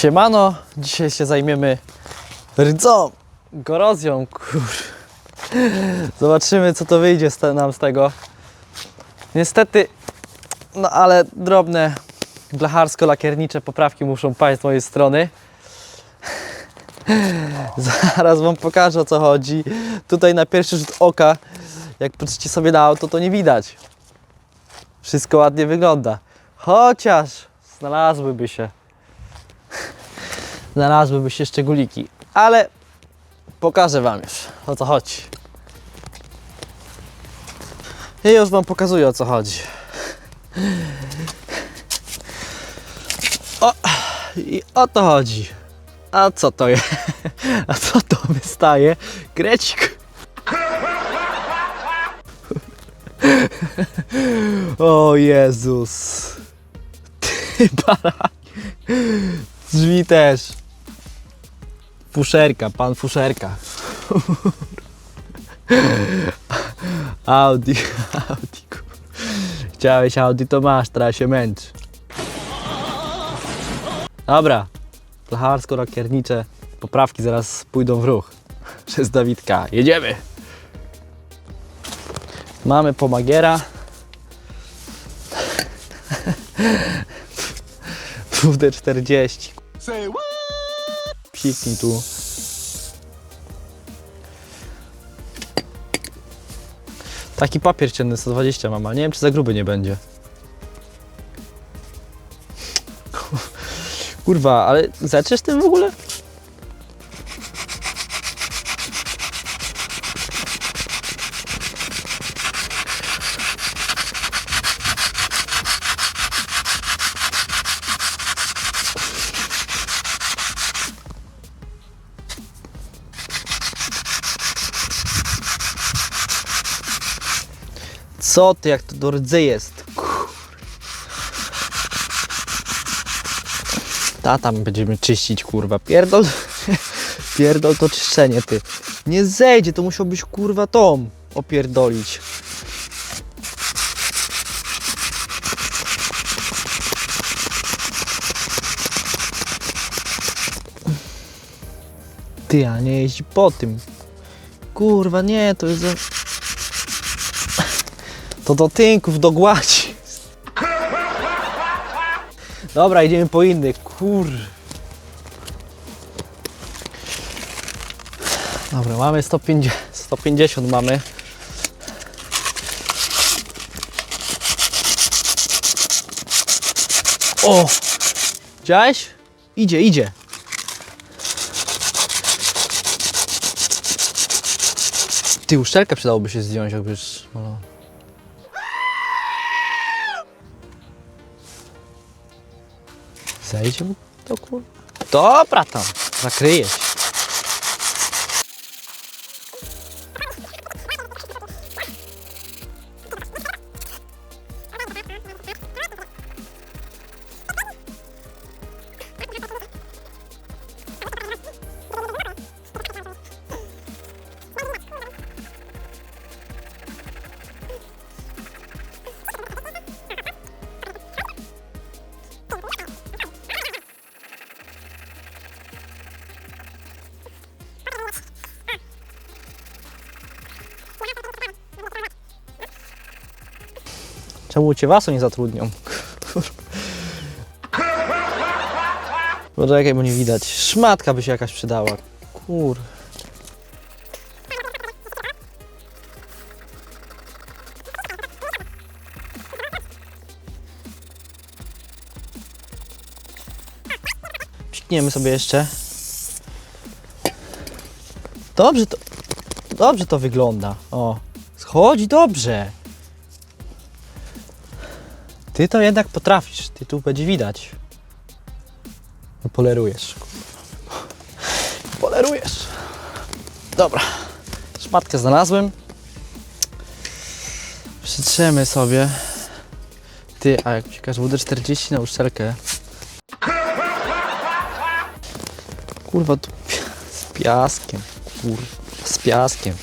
Siemano, dzisiaj się zajmiemy rdzą, gorozją, kur. Zobaczymy co to wyjdzie z nam z tego. Niestety, no ale drobne blacharsko-lakiernicze poprawki muszą paść z mojej strony. Zaraz Wam pokażę o co chodzi. Tutaj na pierwszy rzut oka, jak patrzycie sobie na auto, to nie widać. Wszystko ładnie wygląda. Chociaż znalazłyby się znalazłyby się szczególiki, ale pokażę Wam już o co chodzi. I już Wam pokazuję o co chodzi. O, i o to chodzi. A co to jest? A co to wystaje? Grecik. O Jezus. Ty barak. Drzwi też. Fuszerka, pan fuszerka. Audi, Audi. Chciałeś Audi, to masz, teraz się męcz. Dobra, blacharsko-rakiernicze poprawki zaraz pójdą w ruch. Przez Dawidka. Jedziemy! Mamy pomagiera. WD-40. Piknij tu. Taki papier cienny 120 mam, ale nie wiem czy za gruby nie będzie. Kurwa, ale zaczniesz tym w ogóle? Co ty, jak to do rdzy jest? Kur- Ta tam będziemy czyścić, kurwa. Pierdol. Pierdol to czyszczenie, ty. Nie zejdzie, to musiałbyś, kurwa, tą opierdolić. Ty, a nie jeździ po tym. Kurwa, nie, to jest za... To do tynków, do gładzi. Dobra, idziemy po inny. Kur. Dobra, mamy 150, 150 mamy. O! Widziałeś? Idzie, idzie. Ty, uszczelkę przydałoby się zdjąć, jakbyś... No. Zejdzie mu to kur... Dobra tam, zakryje się. Czemu cię wasu nie zatrudnią? Poczekaj, bo nie widać. Szmatka by się jakaś przydała. Kur... Psikniemy sobie jeszcze. Dobrze to... Dobrze to wygląda. O. Schodzi dobrze. Ty to jednak potrafisz, ty tu będzie widać. No polerujesz. Polerujesz. Dobra. Szmatkę znalazłem. Przytrzemy sobie. Ty, a jak psikasz WD-40 na uszczelkę. Kurwa, tu z piaskiem. Kurwa, z piaskiem.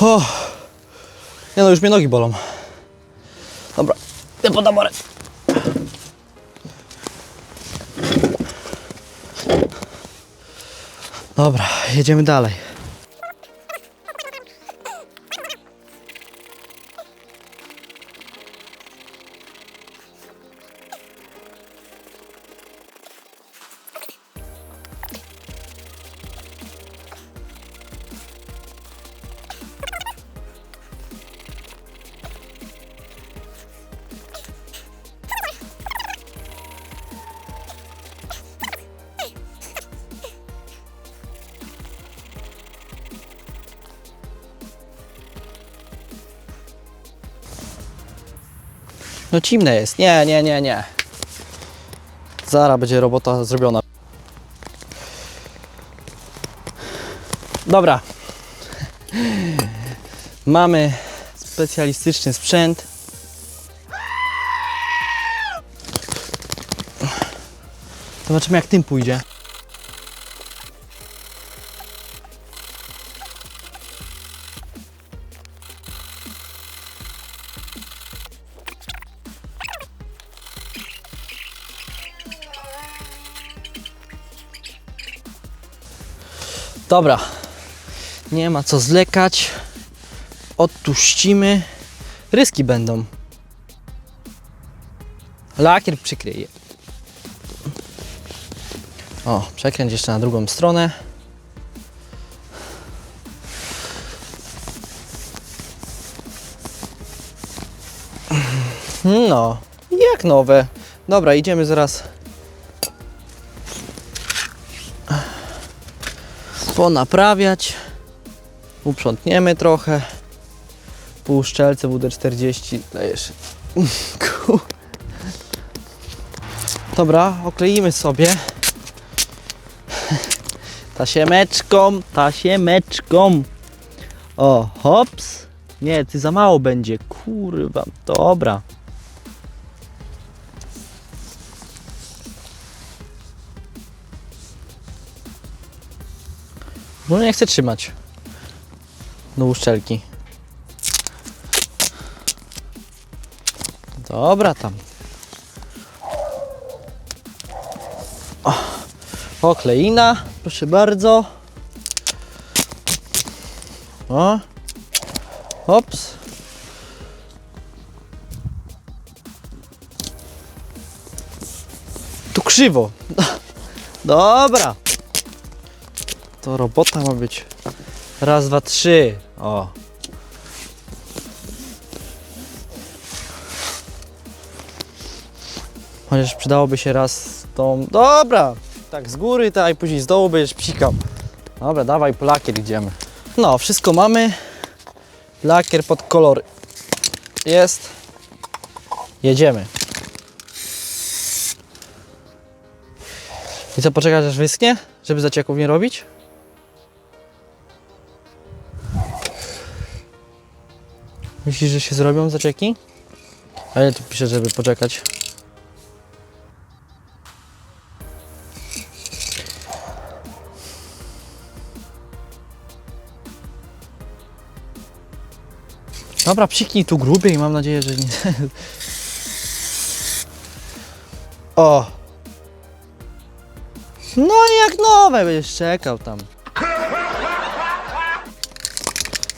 O. Nie no, już mnie nogi bolą. Dobra, idę pod amorę. Dobra, jedziemy dalej. No cimne jest. Nie, nie, nie, nie. Zara będzie robota zrobiona. Dobra. Mamy specjalistyczny sprzęt. Zobaczymy jak tym pójdzie. Dobra. Nie ma co zlekać. Odtuścimy. Ryski będą. Lakier przykryje. O, przekręć jeszcze na drugą stronę. No, jak nowe. Dobra, idziemy zaraz ponaprawiać. Uprzątniemy trochę. Pół szczelce WD-40 dajesz. Dobra, okleimy sobie tasiemeczką, tasiemeczką. O, hops. Nie, ty za mało będzie. Kurwa, dobra. No nie chcę trzymać do uszczelki. Dobra tam. O, okleina, proszę bardzo. O. Ops. Tu krzywo. Dobra. To robota ma być. Raz, dwa, trzy. O. Chociaż przydałoby się raz tą. Dobra! Tak z góry, tak i później z dołu będziesz psikał. Dobra, dawaj, po lakier idziemy. No, wszystko mamy. Lakier pod kolory. Jest. Jedziemy. I co, poczekać aż wyschnie? Żeby zacieków nie robić? Myślisz, że się zrobią zacieki? Ale tu pisze, żeby poczekać. Dobra, psiknij tu grubiej, mam nadzieję, że nie... O! No jak nowe, będziesz czekał tam.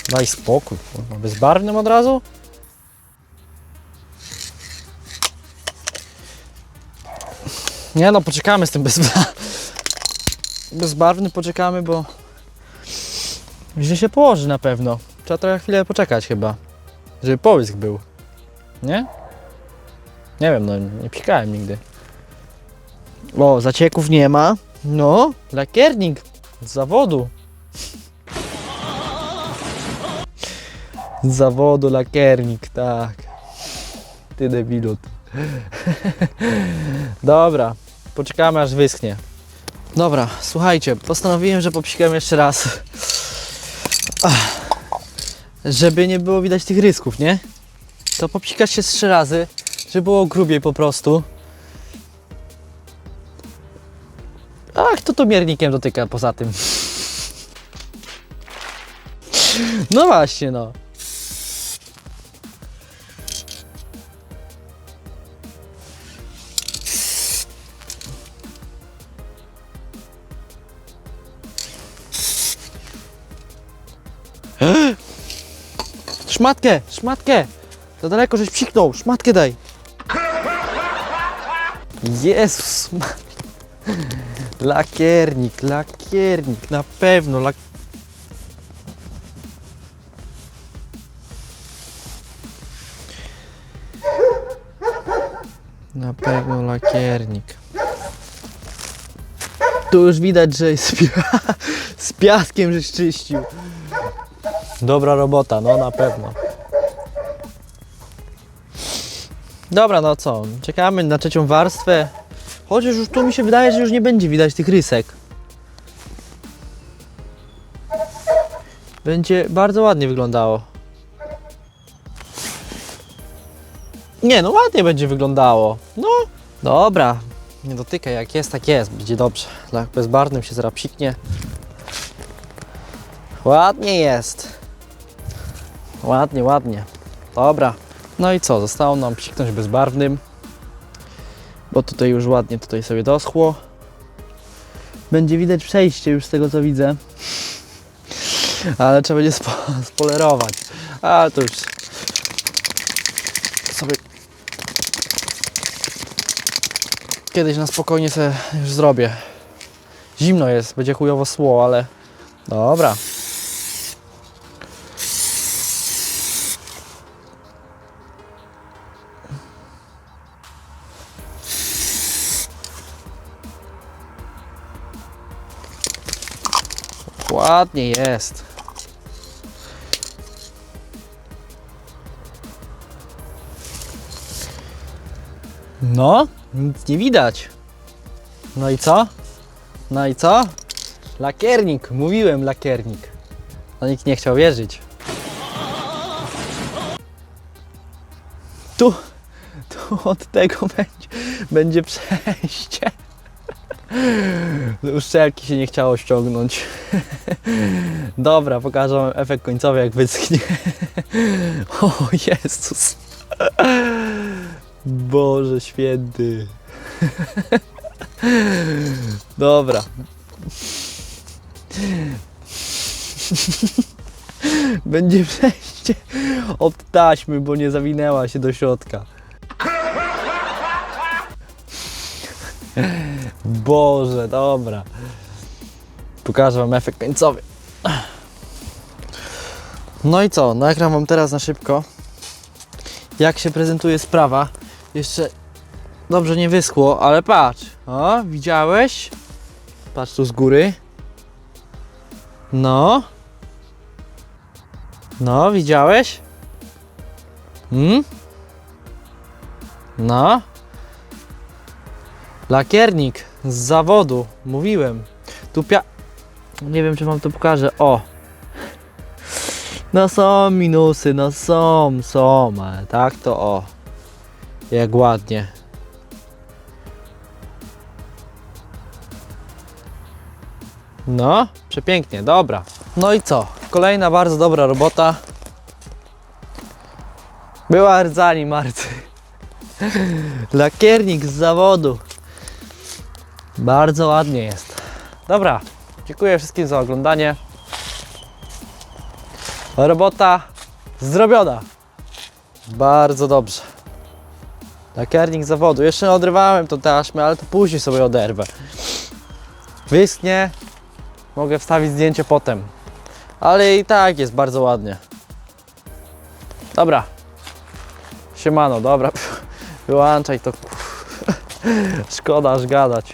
Daj spokój. Bezbarwnym od razu? Nie no, poczekamy z tym bezba... bezbarwny, poczekamy, bo źle się położy na pewno. Trzeba trochę chwilę poczekać chyba, żeby połysk był. Nie? Nie wiem, no nie pikałem nigdy. O, zacieków nie ma. No, lakiernik z zawodu. Z zawodu lakiernik, tak. Ty debilu. ty. Dobra, poczekamy aż wyschnie. Dobra, słuchajcie, postanowiłem, że popsikam jeszcze raz. Żeby nie było widać tych rysków, nie? To popsikać się z trzy razy, żeby było grubiej po prostu. A kto to miernikiem dotyka poza tym? No właśnie, no. Szmatkę, szmatkę! Za daleko, żeś psiknął, szmatkę daj. Jezus. Lakiernik, lakiernik, na pewno, lak... Na pewno lakiernik. Tu już widać, że z piaskiem, żeś czyścił. Dobra robota, no na pewno. Dobra, no co? Czekamy na trzecią warstwę. Chociaż już tu mi się wydaje, że już nie będzie widać tych rysek. Będzie bardzo ładnie wyglądało. Nie, no ładnie będzie wyglądało. No, dobra. Nie dotykaj, jak jest, tak jest. Będzie dobrze. Dla bezbarwnym się zaraz psiknie. Ładnie jest. Ładnie, ładnie. Dobra. No i co? Zostało nam psiknąć bezbarwnym. Bo tutaj już ładnie tutaj sobie doschło. Będzie widać przejście już z tego co widzę. Ale trzeba będzie spo spolerować. Ale to już sobie kiedyś na spokojnie sobie już zrobię. Zimno jest, będzie chujowo sło, ale dobra. Ładnie jest. No, nic nie widać. No i co? No i co? Lakiernik, mówiłem lakiernik. No nikt nie chciał wierzyć. Tu, tu od tego będzie, będzie przejście. Uszczelki się nie chciało ściągnąć. Dobra, pokażę wam efekt końcowy jak wyschnie. O Jezus. Boże święty. Dobra. Będzie przejście od taśmy, bo nie zawinęła się do środka. Boże, dobra. Pokażę Wam efekt końcowy. No i co? Nagram Wam teraz na szybko, jak się prezentuje sprawa. Jeszcze dobrze nie wyschło, ale patrz. O, widziałeś? Patrz tu z góry. No. No, widziałeś? Hmm? No. Lakiernik z zawodu, mówiłem. Tu pia... Nie wiem, czy wam to pokażę. O! No są minusy, no są, są, ale tak to o. Jak ładnie. No, przepięknie, dobra. No i co? Kolejna bardzo dobra robota. Była rdzani marcy. Lakiernik z zawodu. Bardzo ładnie jest. Dobra, dziękuję wszystkim za oglądanie. Robota zrobiona. Bardzo dobrze. Lakiernik zawodu. Jeszcze odrywałem to taśmę, ale to później sobie oderwę. Wyschnie. Mogę wstawić zdjęcie potem. Ale i tak jest bardzo ładnie. Dobra. Siemano, dobra. Wyłączaj to. Szkoda aż gadać.